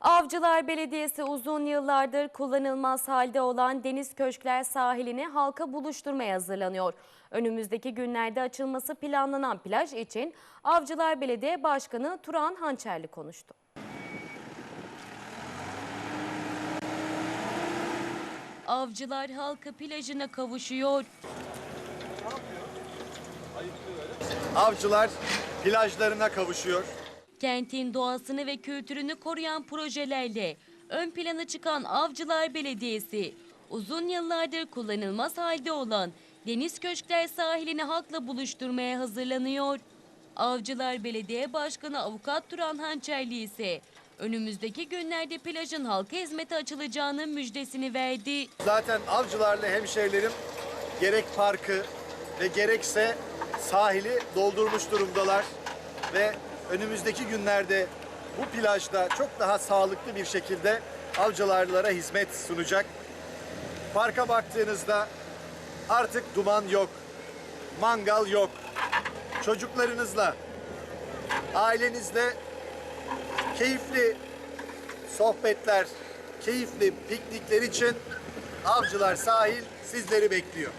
Avcılar Belediyesi uzun yıllardır kullanılmaz halde olan Deniz Köşkler sahilini halka buluşturmaya hazırlanıyor. Önümüzdeki günlerde açılması planlanan plaj için Avcılar Belediye Başkanı Turan Hançerli konuştu. Avcılar halka plajına kavuşuyor. Avcılar plajlarına kavuşuyor. Kentin doğasını ve kültürünü koruyan projelerle ön plana çıkan Avcılar Belediyesi, uzun yıllardır kullanılmaz halde olan Deniz Köşkler sahilini halkla buluşturmaya hazırlanıyor. Avcılar Belediye Başkanı Avukat Turan Hançerli ise önümüzdeki günlerde plajın halka hizmete açılacağının müjdesini verdi. Zaten avcılarla hemşehrilerim gerek parkı ve gerekse sahili doldurmuş durumdalar. Ve önümüzdeki günlerde bu plajda çok daha sağlıklı bir şekilde avcılarlara hizmet sunacak. Parka baktığınızda artık duman yok, mangal yok. Çocuklarınızla, ailenizle keyifli sohbetler, keyifli piknikler için Avcılar Sahil sizleri bekliyor.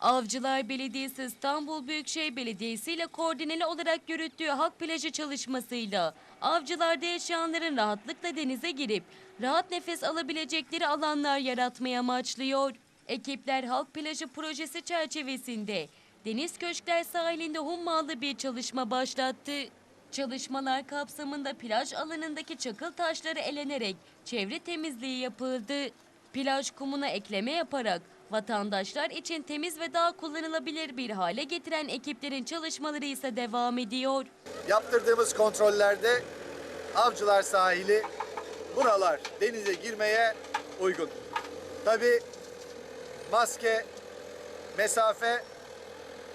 Avcılar Belediyesi İstanbul Büyükşehir Belediyesi ile koordineli olarak yürüttüğü halk plajı çalışmasıyla avcılarda yaşayanların rahatlıkla denize girip rahat nefes alabilecekleri alanlar yaratmayı amaçlıyor. Ekipler halk plajı projesi çerçevesinde Deniz Köşkler sahilinde hummalı bir çalışma başlattı. Çalışmalar kapsamında plaj alanındaki çakıl taşları elenerek çevre temizliği yapıldı. Plaj kumuna ekleme yaparak vatandaşlar için temiz ve daha kullanılabilir bir hale getiren ekiplerin çalışmaları ise devam ediyor. Yaptırdığımız kontrollerde Avcılar Sahili buralar denize girmeye uygun. Tabii maske, mesafe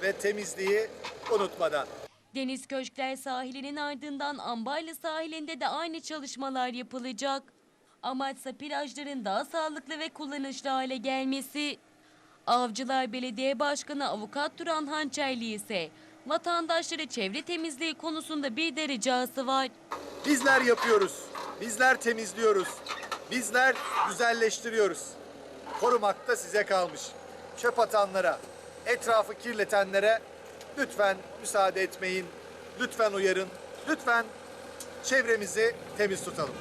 ve temizliği unutmadan. Deniz Köşkler sahilinin ardından Ambarlı sahilinde de aynı çalışmalar yapılacak. Amaçsa plajların daha sağlıklı ve kullanışlı hale gelmesi. Avcılar Belediye Başkanı Avukat Turan Hançerli ise vatandaşlara çevre temizliği konusunda bir de var. Bizler yapıyoruz, bizler temizliyoruz, bizler güzelleştiriyoruz. Korumak da size kalmış. Çöp atanlara, etrafı kirletenlere lütfen müsaade etmeyin, lütfen uyarın, lütfen çevremizi temiz tutalım.